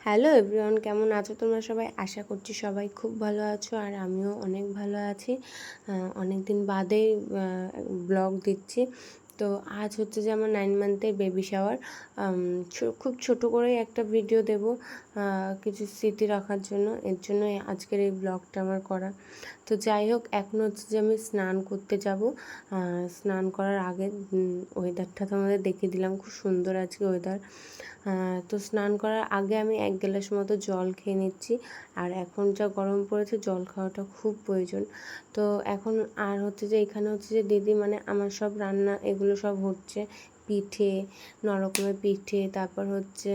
Hello everyone, কেমন আছো তোমরা সবাই? আশা করছি সবাই খুব ভালো আছো আর আমিও অনেক ভালো আছি। অনেক দিন বাদে ব্লগ দিচ্ছি। তো আজ হচ্ছে যে আমার নাইন মান্থের বেবি শাওয়ার খুব ছোট করেই একটা ভিডিও দেব কিছু স্মৃতি রাখার জন্য, এর জন্য আজকের এই ব্লগটা আমার করা। তো যাই হোক, এখন হচ্ছে যে আমি স্নান করতে যাব স্নান করার আগে ওয়েদারটা তোমাদের দেখিয়ে দিলাম, খুব সুন্দর আজকে ওয়েদার তো স্নান করার আগে আমি এক গ্লাস মতো জল খেয়ে নিচ্ছি, আর এখন যা গরম পড়েছে, জল খাওয়াটা খুব প্রয়োজন। তো এখন আর হচ্ছে যে এখানে হচ্ছে যে দিদি মানে আমার সব রান্না এগুলো সব হচ্ছে পিঠে, নরকমের পিঠে, তারপর হচ্ছে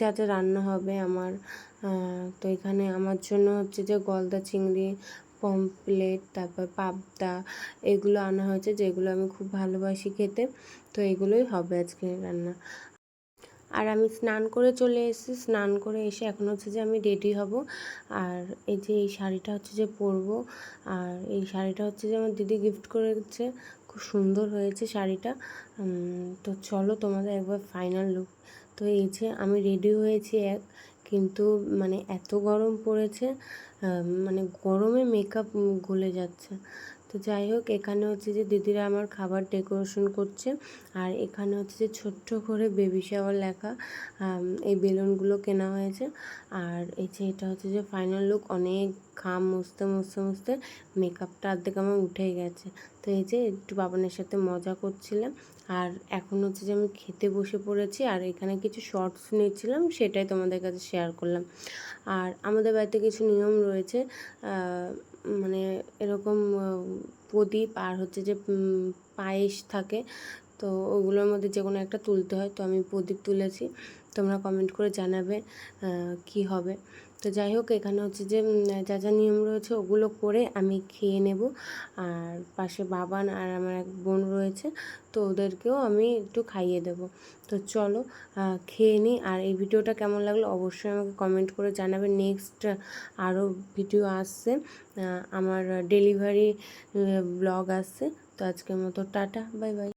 যা যা রান্না হবে আমার তো এখানে আমার জন্য হচ্ছে যে গলদা চিংড়ি পমপ্লেট তারপর পাবদা এগুলো আনা হয়েছে, যেগুলো আমি খুব ভালোবাসি খেতে, তো এগুলোই হবে আজকে রান্না। আর আমি স্নান করে চলে এসেছি, স্নান করে এসে এখন হচ্ছে যে আমি রেডি হব। আর এই যে এই শাড়িটা হচ্ছে যে পরবো, আর এই শাড়িটা হচ্ছে যে আমার দিদি গিফট করেছে খুব সুন্দর হয়েছে শাড়িটা। তো চলো তোমাদের একবার ফাইনাল লুক তো এই যে আমি রেডি হয়েছি এক, কিন্তু মানে এত গরম পড়েছে মানে গরমে মেকআপ গলে যাচ্ছে। তো যাই হোক, এখানে হচ্ছে যে দিদিরা আমার খাবার ডেকোরেশন করছে। আর এখানে হচ্ছে যে ছোট্ট করে বেবি শাওয়ার লেখা এই বেলুনগুলো কেনা হয়েছে। আর এই যে এটা হচ্ছে যে ফাইনাল লুক অনেক ঘাম, মুছতে মুছতে মুছতে মেকআপটা অর্ধেক আমার উঠেই গেছে। তো এই যে একটু বাবানের সাথে মজা করছিলাম। আর এখন হচ্ছে যে আমি খেতে বসে পড়েছি, আর এখানে কিছু শর্টস নিয়েছিলাম, সেটাই তোমাদের কাছে শেয়ার করলাম। আর আমাদের বাড়িতে কিছু নিয়ম রয়েছে মানে এরকম প্রদীপ আর হচ্ছে যে পায়েস থাকে। তো ওগুলোর মধ্যে যে কোনো একটা তুলতে হয়, তো আমি প্রদীপ তুলেছি। তোমরা কমেন্ট করে জানাবে কি হবে। তো যাই হোক, এখানে হচ্ছে যে যা যা নিয়ম রয়েছে ওগুলো করে আমি খেয়ে নেব। আর পাশে বাবান আর আমার এক বোন রয়েছে, তো ওদেরকেও আমি একটু খাইয়ে দেব। তো চলো খেয়ে নিই। আর এই ভিডিওটা কেমন লাগল অবশ্যই আমাকে কমেন্ট করে জানাবে। নেক্সট আরও ভিডিও আসছে আমার ডেলিভারি ব্লগ আসছে। তো আজকের মতো টাটা বাই বাই